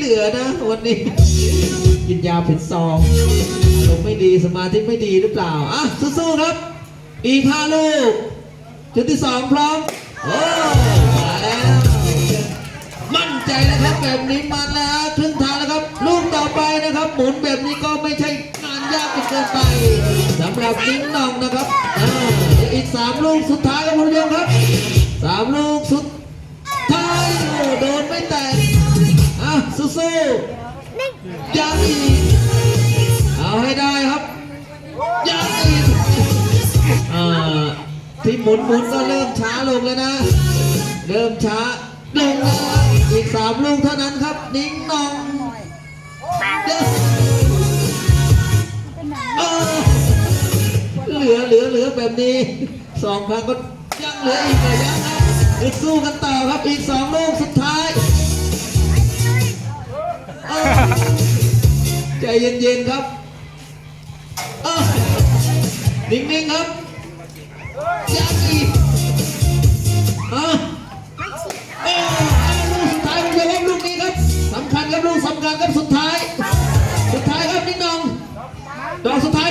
เหลือนะ วันนี้ กินยาผิดซองลมณ์ไม่ดีสมาธิไม่ดีหรือเปล่า อะ สู้ๆครับ อีกห้าลูก ชุดที่สองพร้อม โอ้มาแล้ว มั่นใจนะครับแบบนี้มาแล้วครึ่งทางแล้วครับ ลูกต่อไปนะครับ หมุนแบบนี้ก็ไม่ใช่งานยากเกินไปสำหรับนิ้งนองนะครับอ,อีกสามลูกสุดท้ายครับคุณผู้ชมครับสามลูก สู้ๆยังอีกเอาให้ได้ครับยังอีกอ่าที่หมุนหมุนๆก็เริ่มช้าลงแล้วนะ เริ่มช้าลงแล้วอีกสามลูกเท่านั้นครับ นิ้งนองเดี๋ยวเออเหลือเหลือเหลือแบบนี้สองครั้งก็ยังเหลืออีกระยะนะจะสู้กันต่อครับอีกสองลูก เย็นๆครับเออนิ่งๆครับยังอีกเออเอ้ลูกสุดท้ายคุณผู้ชมครับลูกนี้ครับสำคัญครับลูกสำคัญครับสุดท้าย สุดท้ายครับนิ่งนองดอกสุดท้าย